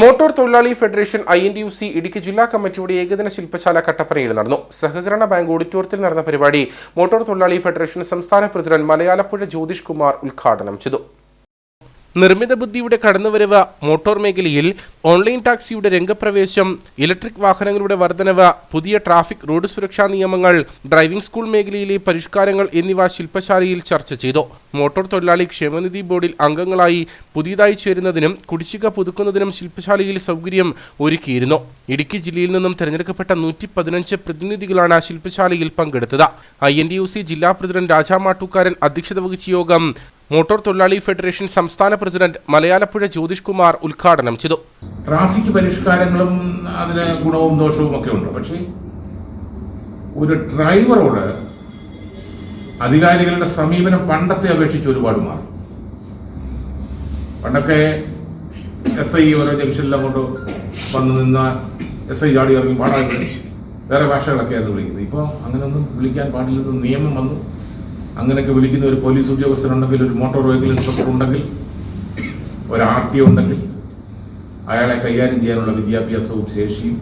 Motor തൊഴിലാളി federation I N D U C Idukki ജില്ലാ കമ്മിറ്റിയുടെ ഏകദിന ശില്പശാല കട്ടപ്പനയിൽ നടന്നു. സഹകരണ ബാങ്ക് ഓഡിറ്റോറിയത്തിൽ നടന്ന പരിപാടി മോട്ടോർ തൊഴിലാളി ഫെഡറേഷൻ സംസ്ഥാന പ്രസിഡന്റ് മലയാളപ്പുഴ ജ്യോതിഷ് കുമാർ ഉദ്ഘാടനം ചെയ്തു. നിർമ്മിത ബുദ്ധിയുടെ കടന്നുവരവ് മോട്ടോർ മേഖലയിൽ ഓൺലൈൻ ടാക്സിയുടെ രംഗപ്രവേശം ഇലക്ട്രിക് വാഹനങ്ങളുടെ വർധനവ് പുതിയ ട്രാഫിക് റോഡ് സുരക്ഷാ നിയമങ്ങൾ ഡ്രൈവിംഗ് സ്കൂൾ മേഖലയിലെ പരിഷ്കാരങ്ങൾ എന്നിവ ശില്പശാലയിൽ ചർച്ച ചെയ്തു. മോട്ടോർ തൊഴിലാളി ക്ഷേമനിധി ബോർഡിൽ അംഗങ്ങളായി പുതിയതായി ചേരുന്നതിനും കുടിശ്ശിക പുതുക്കുന്നതിനും ശില്പശാലയിൽ സൗകര്യം ഒരുക്കിയിരുന്നു. ഇടുക്കി ജില്ലയിൽ നിന്നും തെരഞ്ഞെടുക്കപ്പെട്ട നൂറ്റി പതിനഞ്ച് പ്രതിനിധികളാണ് ശില്പശാലയിൽ പങ്കെടുത്തത്. I N D U C ജില്ലാ പ്രസിഡന്റ് രാജാ മാട്ടൂക്കാരൻ അധ്യക്ഷത വഹിച്ച യോഗം മോട്ടോർ തൊഴിലാളി ഫെഡറേഷൻ സംസ്ഥാന പ്രസിഡന്റ് മലയാളപ്പുഴ ജ്യോതിഷ് കുമാർ ഉദ്ഘാടനം ചെയ്തു. ട്രാഫിക് പരിഷ്കാരങ്ങളും അതിന് ഗുണവും ദോഷവും ഒക്കെ ഉണ്ട്. പക്ഷേ ഒരു ഡ്രൈവറോട് അധികാരികളുടെ സമീപനം പണ്ടത്തെ അപേക്ഷിച്ച് ഒരുപാട് മാറി. പണ്ടൊക്കെ എസ് ഐ ഓരോ ജംഗ്ഷനിലും കൊണ്ട് വന്ന് നിന്ന എസ് ഐ ചാടി ഇറങ്ങി പാടാറുണ്ട് വേറെ ഭാഷകളൊക്കെ ആയിരുന്നു വിളിക്കുന്നത്. ഇപ്പോൾ അങ്ങനെയൊന്നും വിളിക്കാൻ പാടില്ലെന്ന് നിയമം വന്നു. അങ്ങനെയൊക്കെ വിളിക്കുന്ന ഒരു പോലീസ് ഉദ്യോഗസ്ഥനുണ്ടെങ്കിൽ ഒരു മോട്ടോർ വെഹിക്കിൾ ഇൻസ്പെക്ടർ ഉണ്ടെങ്കിൽ ഒരു ആർ ടി ഉണ്ടെങ്കിൽ അയാളെ കൈകാര്യം ചെയ്യാനുള്ള വിദ്യാഭ്യാസവും ശേഷിയും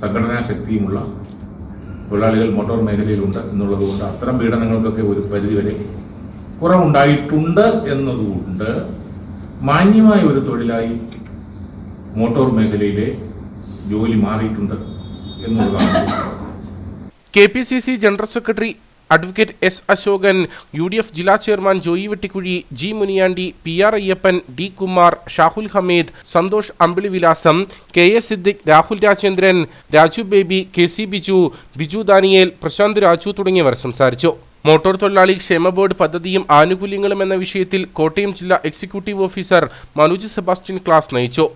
സംഘടനാ ശക്തിയുമുള്ള തൊഴിലാളികൾ മോട്ടോർ മേഖലയിലുണ്ട് എന്നുള്ളതുകൊണ്ട് അത്തരം പീഡനങ്ങൾക്കൊക്കെ ഒരു പരിധിവരെ കുറവുണ്ടായിട്ടുണ്ട് എന്നതുകൊണ്ട് മാന്യമായ ഒരു തൊഴിലായി മോട്ടോർ മേഖലയിലെ ജോലി മാറിയിട്ടുണ്ട് എന്നുള്ളതാണ് K P C C general secretary advocate S Ashokan U D F ജില്ലാ chairman Joy Vettikuzhi G Muniyandi P R Ayyappan D Kumar Shahul Hameed Santhosh Ambili Vilasam K S Siddique Rahul Rajendran Raju Baby K C Biju Biju Daniel Prashanth Raju തുടങ്ങിയവർ സംസാരിച്ചു. Motor തൊഴിലാളി ക്ഷേമ board പദ്ധതിയും ആനുകൂല്യങ്ങളും എന്ന വിഷയത്തിൽ കോട്ടയം ജില്ലാ executive officer Manoj Sebastian class നയിച്ചു.